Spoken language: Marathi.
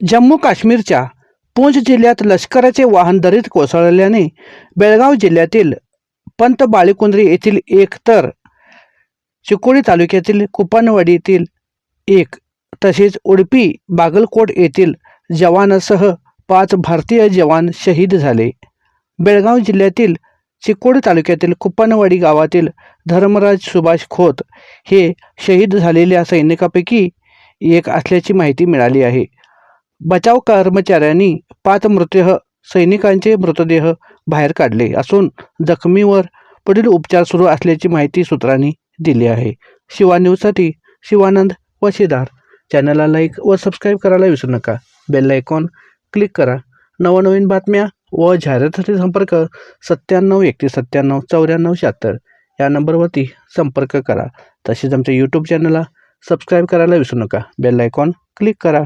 जम्मू काश्मीरच्या पूंछ जिल्ह्यात लष्कराचे वाहन दरीत कोसळल्याने बेळगाव जिल्ह्यातील पंत बाळीकुंद्री येथील एक तर चिकोडी तालुक्यातील कुपनवाडीतील एक तसेच उडपी बागलकोट येथील जवानासह पाच भारतीय जवान शहीद झाले. बेळगाव जिल्ह्यातील चिकोडी तालुक्यातील कुपनवाडी गावातील धर्मराज सुभाष खोत हे शहीद झालेल्या सैनिकापैकी एक असल्याची माहिती मिळाली आहे. बचाव कर्मचाऱ्यांनी पाच मृतदेह सैनिकांचे मृतदेह बाहेर काढले असून जखमीवर पुढील उपचार सुरू असल्याची माहिती सूत्रांनी दिली आहे. शिवा न्यूजसाठी शिवानंद वशीदार. चॅनलला लाईक व सबस्क्राईब करायला विसरू नका. बेल आयकॉन क्लिक करा. नवनवीन बातम्या व जाहिरातीसाठी संपर्क सत्त्याण्णव एकतीस सत्त्याण्णव चौऱ्याण्णव शहात्तर. या नंबरवरती संपर्क करा. तसेच आमच्या यूट्यूब चॅनलला सबस्क्राईब करायला विसरू नका. बेल आयकॉन क्लिक करा.